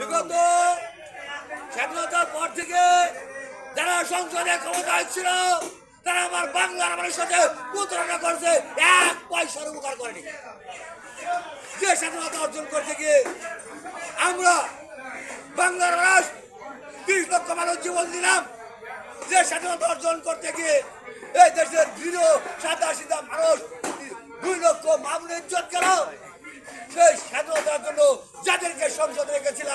বিগত স্বাধীনতার পর থেকে যারা সংসদে ক্ষমতায় ছিল, তারা আমার বাংলার আমার সাথে প্রতারণা করছে, এক পয়সার উপকার করেনি। যে স্বাধীনতা অর্জন করতে গিয়ে আমরা বাংলার মানুষ, তিরিশ লক্ষ মানুষ জীবন দিলাম। যে স্বাধীনতা অর্জন করতে গিয়ে এই দেশের দৃঢ় সাদা সিধা মানুষ দুই লক্ষ মামুন ইজ্জত গেল। সেই স্বাধীনতার জন্য যাদেরকে সংসদে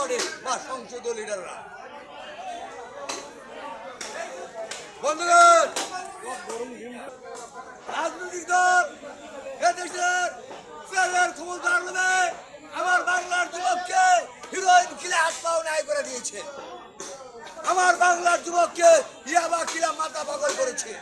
পরে বা সংসদীয় লিডাররা। বন্ধুগণ, রাজনৈতিক দল এদেশের চেয়ারের ক্ষমতা নেবে আমার বাংলার যুবককে হিরোইন কিলে হাত পাও ন্যায় করে দিয়েছে। আমার বাংলার যুবককে ইয়াবা কিলা মাথা পাগল করেছে।